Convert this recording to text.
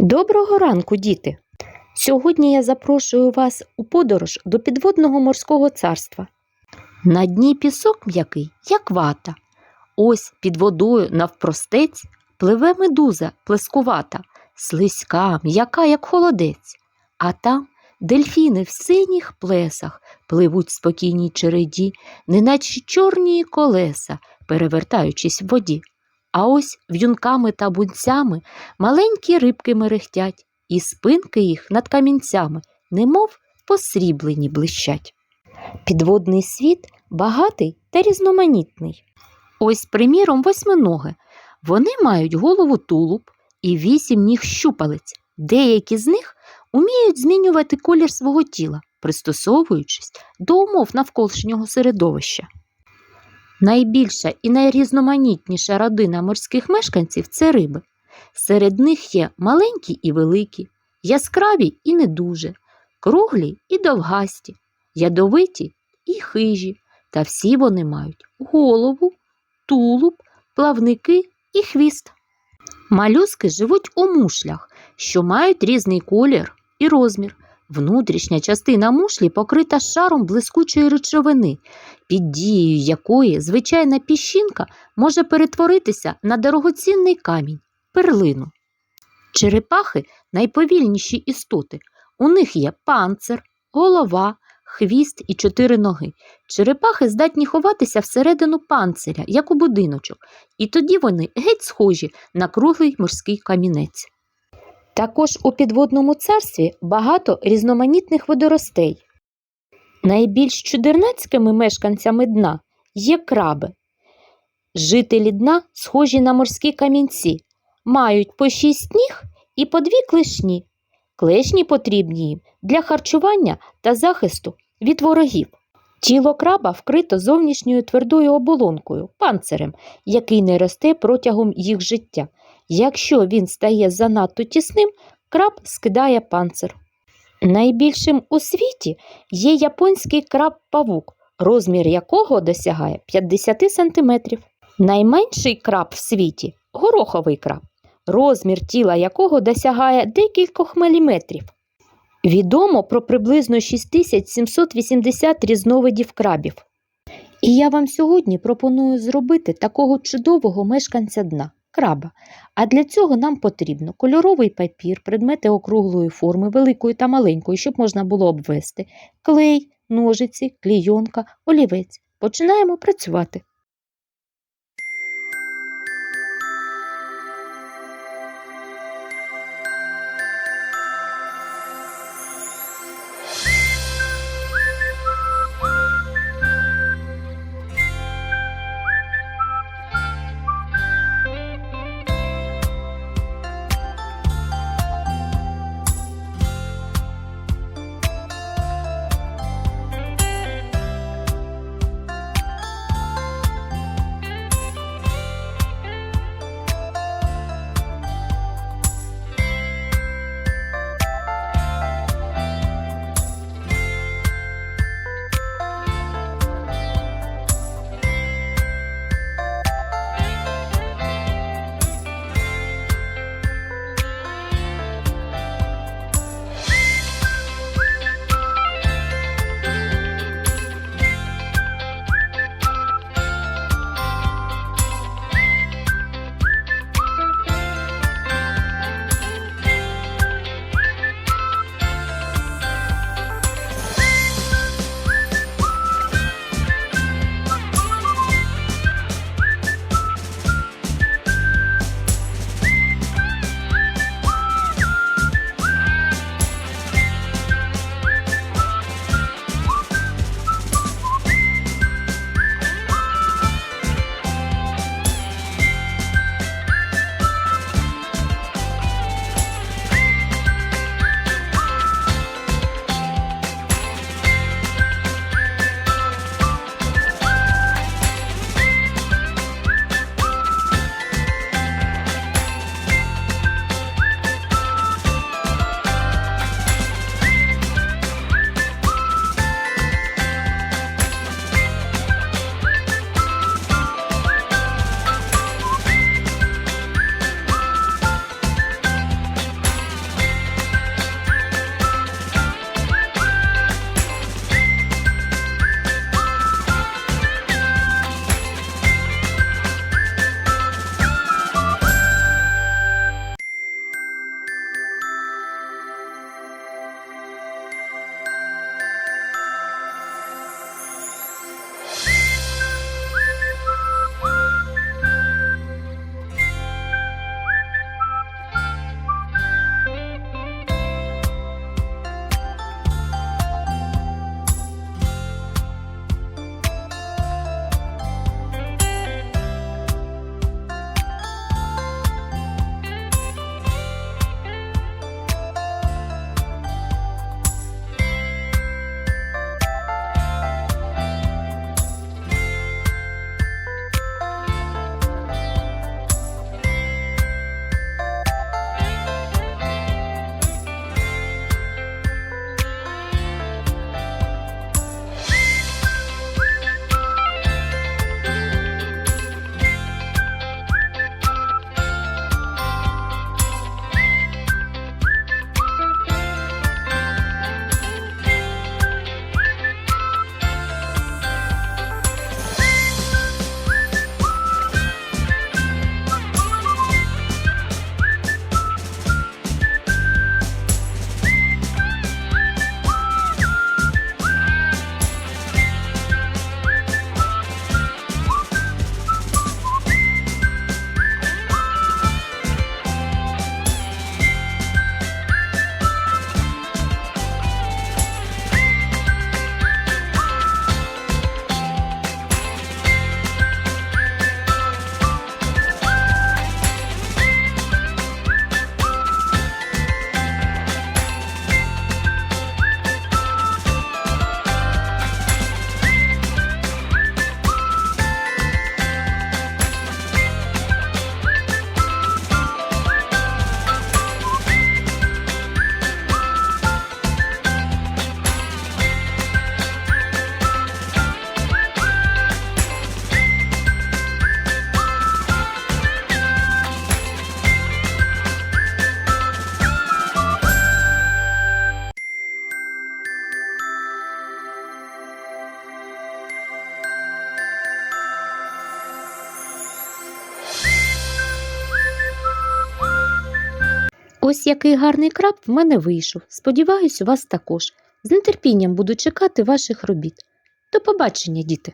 Доброго ранку, діти! Сьогодні я запрошую вас у подорож до підводного морського царства. На дні пісок м'який, як вата. Ось під водою навпростець пливе медуза плескувата, слизька, м'яка, як холодець. А там дельфіни в синіх плесах пливуть в спокійній череді, неначе чорні колеса, перевертаючись в воді. А ось в'юнками та бунцями маленькі рибки мерехтять, і спинки їх над камінцями, немов посріблені блищать. Підводний світ багатий та різноманітний. Ось, приміром, восьминоги. Вони мають голову тулуб і вісім ніг щупалець. Деякі з них уміють змінювати колір свого тіла, пристосовуючись до умов навколишнього середовища. Найбільша і найрізноманітніша родина морських мешканців це риби. Серед них є маленькі і великі, яскраві і не дуже, круглі і довгасті, ядовиті і хижі, та всі вони мають голову, тулуб, плавники і хвіст. Малюски живуть у мушлях, що мають різний колір і розмір. Внутрішня частина мушлі покрита шаром блискучої речовини, під дією якої звичайна піщинка може перетворитися на дорогоцінний камінь перлину. Черепахи найповільніші істоти. У них є панцир, голова, хвіст і чотири ноги. Черепахи здатні ховатися всередину панциря, як у будиночок, і тоді вони геть схожі на круглий морський камінець. Також у підводному царстві багато різноманітних водоростей. Найбільш чудернацькими мешканцями дна є краби. Жителі дна схожі на морські камінці, мають по шість ніг і по дві клешні. Клешні потрібні їм для харчування та захисту від ворогів. Тіло краба вкрито зовнішньою твердою оболонкою, панцирем, який не росте протягом їх життя. Якщо він стає занадто тісним, краб скидає панцир. Найбільшим у світі є японський краб-павук, розмір якого досягає 50 см. Найменший краб в світі гороховий краб, розмір тіла якого досягає декількох міліметрів. Відомо про приблизно 6780 різновидів крабів. І я вам сьогодні пропоную зробити такого чудового мешканця дна краба. А для цього нам потрібно кольоровий папір, предмети округлої форми, великої та маленької, щоб можна було обвести, клей, ножиці, клійонка, олівець. Починаємо працювати. Ось який гарний краб в мене вийшов. Сподіваюсь, у вас також. З нетерпінням буду чекати ваших робіт. До побачення, діти!